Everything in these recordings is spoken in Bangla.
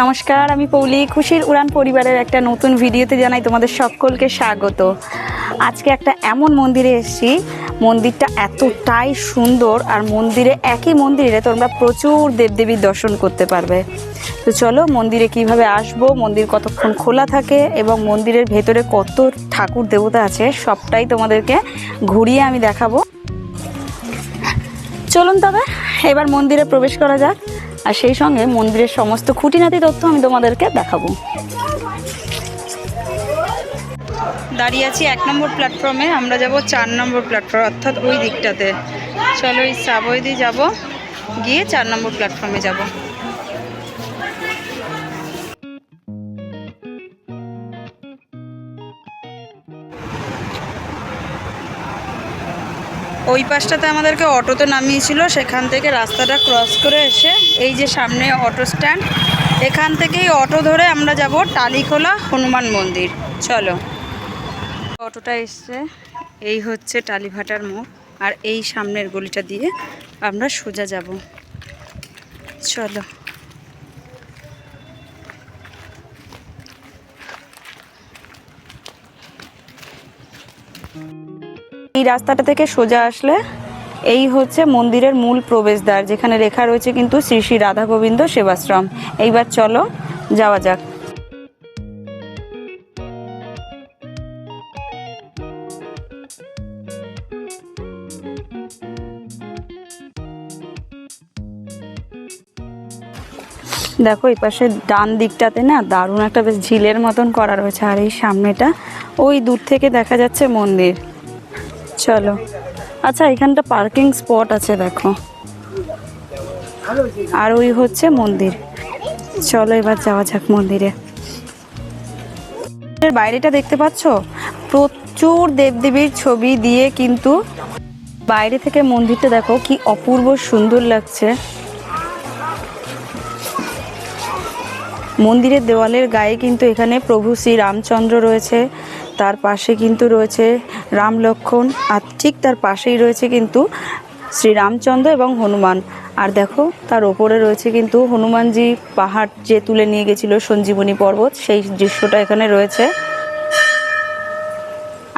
নমস্কার, আমি পৌলি। খুশির উড়ান পরিবারের একটা নতুন ভিডিওতে জানাই তোমাদের সকলকে স্বাগত। আজকে একটা এমন মন্দিরে এসেছি, মন্দিরটা এতটাই সুন্দর আর মন্দিরে একই মন্দিরে তোমরা প্রচুর দেবদেবীর দর্শন করতে পারবে। তো চলো, মন্দিরে কীভাবে আসব, মন্দির কতক্ষণ খোলা থাকে এবং মন্দিরের ভেতরে কত ঠাকুর দেবতা আছে, সবটাই তোমাদেরকে ঘুরিয়ে আমি দেখাবো। চলুন তবে, এবার মন্দিরে প্রবেশ করা যাক। আর সেই সঙ্গে মন্দিরের সমস্ত খুঁটিনাটি তথ্য আমি তোমাদেরকে দেখাবো। দাঁড়িয়ে আছি এক নম্বর প্ল্যাটফর্মে, আমরা যাব চার নম্বর প্ল্যাটফর্ম, অর্থাৎ ওই দিকটাতে। চলো ওই সাবই দিয়ে যাব, গিয়ে চার নম্বর প্ল্যাটফর্মে যাব। ওই পাশটাতে আমাদেরকে অটোতে নামিয়েছিল, সেখান থেকে রাস্তাটা ক্রস করে এসে এই যে সামনে অটো স্ট্যান্ড এখান থেকেই অটো ধরে আমরা যাব টালিখোলা হনুমান মন্দির। চলো। অটোটা এসছে, এই হচ্ছে টালিভাটার মোড়, আর এই সামনের গলিটা দিয়ে আমরা সোজা যাব। চলো। রাস্তাটা থেকে সোজা আসলে এই হচ্ছে মন্দিরের মূল প্রবেশদ্বার, যেখানে লেখা রয়েছে কিন্তু শ্রী শ্রী রাধা গোবিন্দ সেবাশ্রম। এইবার চলো, যাওয়া যাক। দেখো, এই পাশে ডান দিকটাতে না দারুণ একটা বেশ ঝিলের মতন করা রয়েছে, আর এই সামনেটা ওই দূর থেকে দেখা যাচ্ছে মন্দির। চলো। আচ্ছা এখানটা পার্কিং স্পট আছে, দেখো। আর ওই হচ্ছে মন্দির। চলো, এবার যাওয়া যাক মন্দিরে। বাইরেটা দেখতে পাচ্ছ? প্রচুর দেবদেবীর ছবি দিয়ে কিন্তু বাইরে থেকে মন্দিরটা দেখো, কি অপূর্ব সুন্দর লাগছে। মন্দিরের দেওয়ালের গায়ে কিন্তু এখানে প্রভু শ্রী রামচন্দ্র রয়েছে। তার পাশে কিন্তু রয়েছে রাম লক্ষণ আর ঠিক তার পাশেই রয়েছে কিন্তু শ্রীরামচন্দ্র এবং হনুমান। আর দেখো, তার ওপরে রয়েছে কিন্তু হনুমানজি পাহাড় যে তুলে নিয়ে গেছিল সঞ্জীবনী পর্বত, সেই দৃশ্যটা এখানে রয়েছে।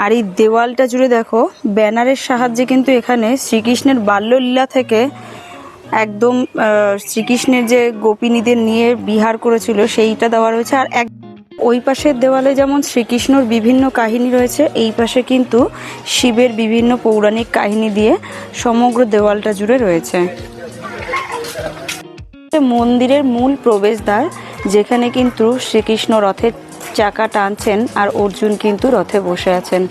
আর এই দেওয়ালটা জুড়ে দেখো, ব্যানারের সাহায্যে কিন্তু এখানে শ্রীকৃষ্ণের বাল্যলীলা থেকে একদম শ্রীকৃষ্ণের যে গোপিনীদের নিয়ে বিহার করেছিল, সেইটা দেওয়া রয়েছে। আর এক ওই পাশের দেওয়ালে যেমন শ্রীকৃষ্ণর বিভিন্ন কাহিনী রয়েছে, এই পাশে কিন্তু শিবের বিভিন্ন পৌরাণিক কাহিনী দিয়ে সমগ্র দেওয়ালটা জুড়ে রয়েছে। মন্দিরের মূল প্রবেশদ্বার, যেখানে কিন্তু শ্রীকৃষ্ণ রথের চাকা টানছেন আর অর্জুন কিন্তু রথে বসে আছেন।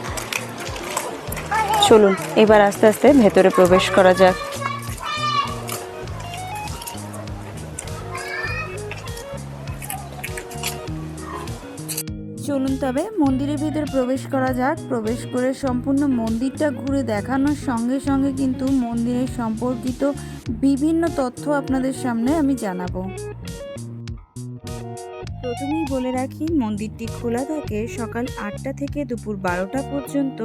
চলুন, এবার আস্তে আস্তে ভেতরে প্রবেশ করা যাক। তবে মন্দিরের ভিতরে প্রবেশ করা যাক। প্রবেশ করে সম্পূর্ণ মন্দিরটা ঘুরে দেখানোর সঙ্গে সঙ্গে কিন্তু মন্দিরের সম্পর্কিত বিভিন্ন তথ্য আপনাদের সামনে আমি জানাব। প্রথমেই বলে রাখি, মন্দিরটি খোলা থাকে সকাল আটটা থেকে দুপুর বারোটা পর্যন্ত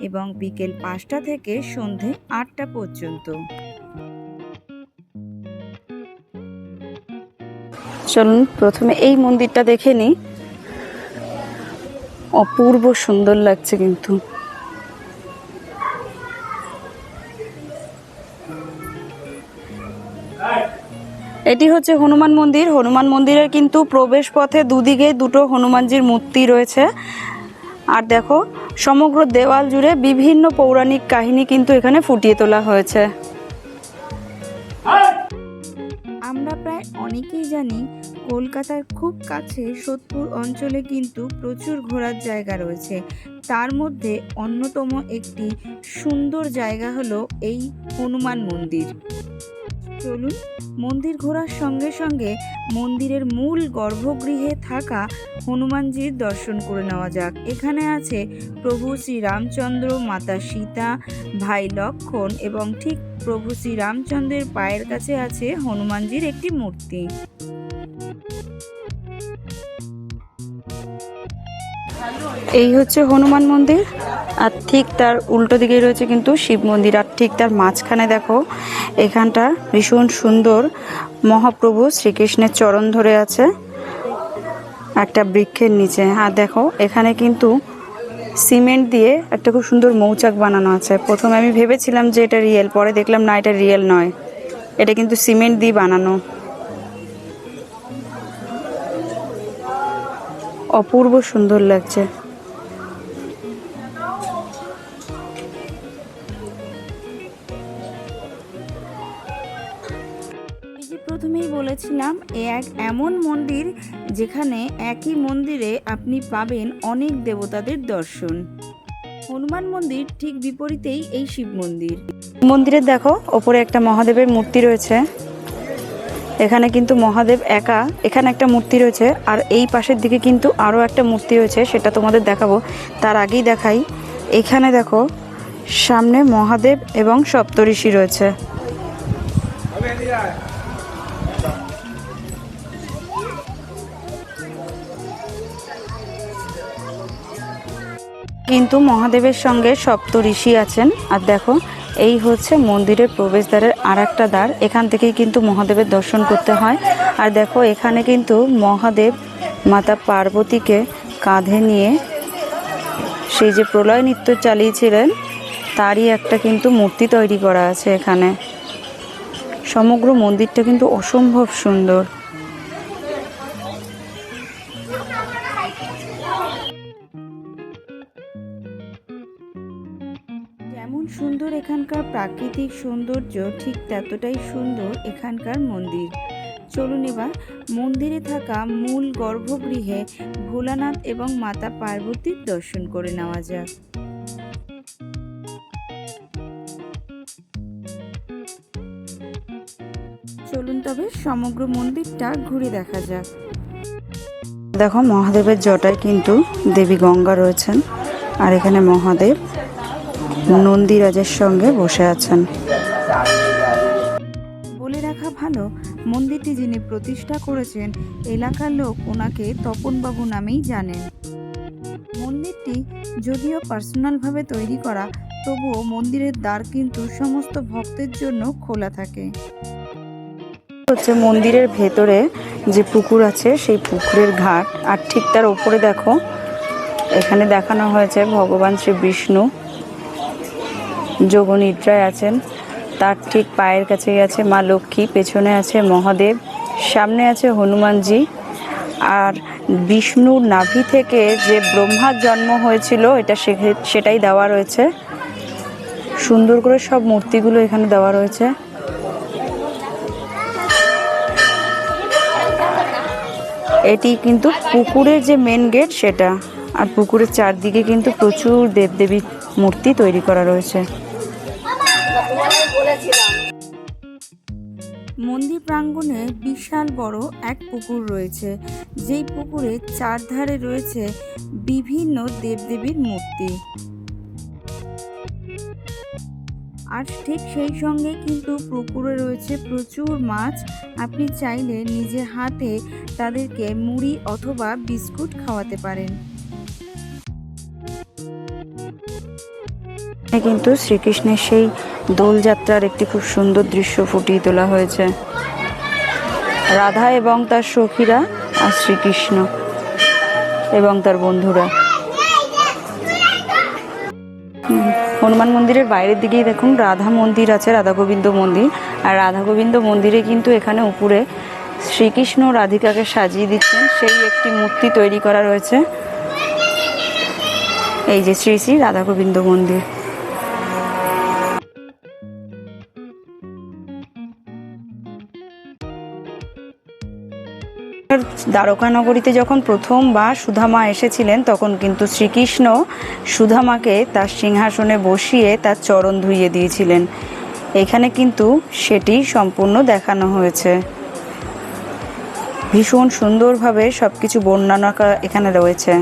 এবং বিকেল পাঁচটা থেকে সন্ধে আটটা পর্যন্ত। চলুন, প্রথমে এই মন্দিরটা দেখে নিই। অপূর্ব সুন্দর লাগছে কিন্তু। এটি হচ্ছে হনুমান মন্দির। হনুমান মন্দিরের কিন্তু প্রবেশ পথে দুদিকে দুটো হনুমানজির মূর্তি রয়েছে। আর দেখো, সমগ্র দেওয়াল জুড়ে বিভিন্ন পৌরাণিক কাহিনী কিন্তু এখানে ফুটিয়ে তোলা হয়েছে। আমরা প্রায় অনেকেই জানি কলকাতার খুব কাছে সোদপুর অঞ্চলে কিন্তু প্রচুর ঘোরার জায়গা রয়েছে। তার মধ্যে অন্যতম একটি সুন্দর জায়গা হলো এই হনুমান মন্দির। চলুন, মন্দির ঘোরার সঙ্গে সঙ্গে মন্দিরের মূল গর্ভগৃহে থাকা হনুমানজির দর্শন করে নেওয়া যাক। এখানে আছে প্রভু শ্রীরামচন্দ্র, মাতা সীতা, ভাই লক্ষণ এবং ঠিক প্রভু শ্রীরামচন্দ্রের পায়ের কাছে আছে হনুমানজির একটি মূর্তি। এই হচ্ছে হনুমান মন্দির, আর ঠিক তার উল্টো দিকে রয়েছে কিন্তু শিব মন্দির, আর ঠিক তার মাঝখানে দেখো, এখানটা ভীষণ সুন্দর মহাপ্রভু শ্রীকৃষ্ণের চরণ ধরে আছে, একটা বৃক্ষের নিচে। আর দেখো, এখানে কিন্তু সিমেন্ট দিয়ে একটা খুব সুন্দর মৌচাক বানানো আছে। প্রথমে আমি ভেবেছিলাম যে এটা রিয়েল, পরে দেখলাম না, এটা রিয়েল নয়। এটা কিন্তু সিমেন্ট দিয়ে বানানো। অপূর্ব সুন্দর লাগছে। প্রথমেই বলেছিলাম এ এক এমন মন্দির যেখানে একই মন্দিরে আপনি পাবেন অনেক দেবতাদের দর্শন। হনুমান মন্দির ঠিক বিপরীতেই এই শিব মন্দির। মন্দিরে দেখো ওপরে একটা মহাদেবের মূর্তি রয়েছে। এখানে কিন্তু মহাদেব একা। এখানে একটা মূর্তি রয়েছে, আর এই পাশের দিকে কিন্তু আরও একটা মূর্তি রয়েছে, সেটা তোমাদের দেখাবো। তার আগেই দেখাই। এখানে দেখো, সামনে মহাদেব এবং সপ্তঋষি রয়েছে। কিন্তু মহাদেবের সঙ্গে সপ্ত ঋষি আছেন, আর দেখো এই হচ্ছে মন্দিরের প্রবেশদ্বারের আর একটা দ্বার। এখান থেকেই কিন্তু মহাদেবের দর্শন করতে হয়। আর দেখো, এখানে কিন্তু মহাদেব মাতা পার্বতীকে কাঁধে নিয়ে সেই যে প্রলয় নৃত্য চালিয়েছিলেন, তারই একটা কিন্তু মূর্তি তৈরি করা আছে এখানে। সমগ্র মন্দিরটা কিন্তু অসম্ভব সুন্দর। যেমন সুন্দর এখানকার প্রাকৃতিক সৌন্দর্য, ঠিক ততটাই সুন্দর এখানকার মন্দির। চলুন এবার মন্দিরে থাকা মূল গর্ভগৃহে ভোলানাথ এবং মাতা পার্বতীর দর্শন করে নেওয়া যাক। চলুন তবে সমগ্র মন্দিরটা ঘুরে দেখা যাক। দেখো মহাদেবের জটায় কিন্তু দেবী গঙ্গা রয়েছেন, আর এখানে মহাদেব নন্দীরাজের সঙ্গে বসে আছেন। বলে রাখা ভালো, মন্দিরটি যিনি প্রতিষ্ঠা করেছেন, এলাকার লোক ওনাকে তপনবাবু নামেই জানেন। মন্দিরটি যদিও পার্সোনালভাবে তৈরি করা, তবুও মন্দিরের দ্বার কিন্তু সমস্ত ভক্তের জন্য খোলা থাকে। হচ্ছে মন্দিরের ভেতরে যে পুকুর আছে, সেই পুকুরের ঘাট, আর ঠিক তার ওপরে দেখো, এখানে দেখানো হয়েছে ভগবান শ্রী বিষ্ণু। যোগনিদ্রায় আছেন। তার ঠিক পায়ের কাছেই আছে মা লক্ষ্মী, পেছনে আছে মহাদেব, সামনে আছে হনুমানজি। আর বিষ্ণুর নাভি থেকে যে ব্রহ্মার জন্ম হয়েছিল, এটা সেটাই দেওয়া রয়েছে। সুন্দর করে সব মূর্তিগুলো এখানে দেওয়া রয়েছে। এটি কিন্তু পুকুরের যে মেন গেট সেটা। আর পুকুরের চারদিকে কিন্তু প্রচুর দেবদেবীর মূর্তি তৈরি করা রয়েছে। মন্দির প্রাঙ্গণে বিশাল বড় এক পুকুর রয়েছে। যেই পুকুরের চারধারে রয়েছে বিভিন্ন দেবদেবীর মূর্তি। আর ঠিক সেই সঙ্গে কিন্তু পুকুরে রয়েছে প্রচুর মাছ। আপনি চাইলে নিজে হাতে তাদেরকে মুড়ি অথবা বিস্কুট খাওয়াতে পারেন। কিন্তু শ্রীকৃষ্ণের সেই দোলযাত্রার একটি খুব সুন্দর দৃশ্য ফুটিয়ে তোলা হয়েছে। রাধা এবং তার সখীরা আর শ্রীকৃষ্ণ এবং তার বন্ধুরা। হনুমান মন্দিরের বাইরের দিকেই দেখুন রাধা মন্দির আছে, রাধা গোবিন্দ মন্দির। আর রাধা গোবিন্দ মন্দিরে কিন্তু এখানে উপরে শ্রীকৃষ্ণ রাধিকাকে সাজিয়ে দিচ্ছেন, সেই একটি মূর্তি তৈরি করা রয়েছে। এই যে শ্রী শ্রী রাধা গোবিন্দ মন্দির। দ্বারকা নগরীতে যখন প্রথমবার সুধামা এসেছিলেন, তখন কিন্তু শ্রীকৃষ্ণ সুধামাকে তার সিংহাসনে বসিয়ে তার চরণ ধুইয়ে দিয়েছিলেন। এখানে কিন্তু সেটি সম্পূর্ণ দেখানো হয়েছে। ভীষণ সুন্দরভাবে সব কিছু বর্ণনা এখানে রয়েছে।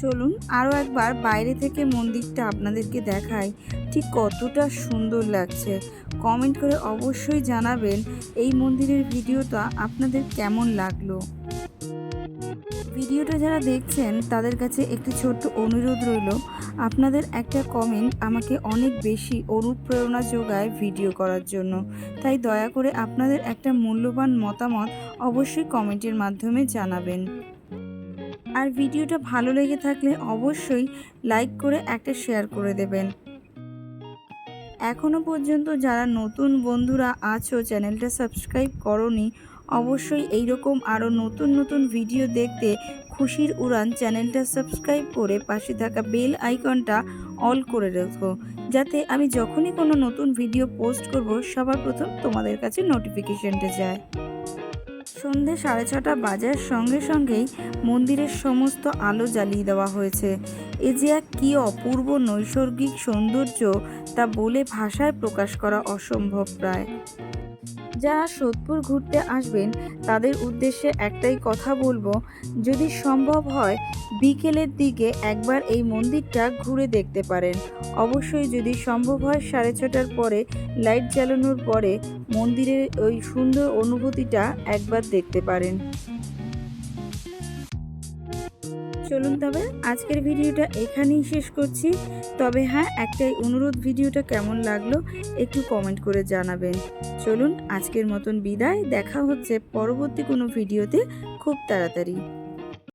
চলুন আরও একবার বাইরে থেকে মন্দিরটা আপনাদেরকে দেখাই। ঠিক কতটা সুন্দর লাগছে। কমেন্ট করে অবশ্যই জানাবেন এই মন্দিরের ভিডিওটা আপনাদের কেমন লাগল। ভিডিওটা যারা দেখছেন, তাদের কাছে একটি ছোট্ট অনুরোধ রইল। আপনাদের একটা কমেন্ট আমাকে অনেক বেশি অনুপ্রেরণা যোগায় ভিডিও করার জন্য। তাই দয়া করে আপনাদের একটা মূল্যবান মতামত অবশ্যই কমেন্টের মাধ্যমে জানাবেন। আর ভিডিওটা ভালো লেগে থাকলে অবশ্যই লাইক করে একটা শেয়ার করে দেবেন। এখনও পর্যন্ত যারা নতুন বন্ধুরা আছো, চ্যানেলটা সাবস্ক্রাইব করনি, অবশ্যই এইরকম আরও নতুন নতুন ভিডিও দেখতে খুশির উড়ান চ্যানেলটা সাবস্ক্রাইব করে পাশে থাকা বেল আইকনটা অল করে রেখো, যাতে আমি যখনই কোনো নতুন ভিডিও পোস্ট করব, সবার প্রথম তোমাদের কাছে নোটিফিকেশনটা যায়। সন্ধে সাড়ে ছটা বাজার সঙ্গে সঙ্গেই মন্দিরের সমস্ত আলো জ্বালিয়ে দেওয়া হয়েছে। এ যে এক কী অপূর্ব নৈসর্গিক সৌন্দর্য তা বলে ভাষায় প্রকাশ করা অসম্ভব প্রায়। যারা সোদপুর ঘুরতে আসবেন, তাদের উদ্দেশ্যে একটাই কথা বলব, যদি সম্ভব হয়, বিকেলের দিকে একবার এই মন্দিরটা ঘুরে দেখতে পারেন। অবশ্যই যদি সম্ভব হয়, সাড়ে ছটার পরে, লাইট জ্বালানোর পরে মন্দিরের ওই সুন্দর অনুভূতিটা একবার দেখতে পারেন। চলুন তবে আজকের ভিডিওটা এখানেই শেষ করছি। তবে হ্যাঁ একটাই অনুরোধ, ভিডিওটা কেমন লাগল একটু কমেন্ট করে জানাবেন। চলুন আজকের মতন বিদায়, দেখা হচ্ছে পরবর্তী কোনো ভিডিওতে খুব তাড়াতাড়ি।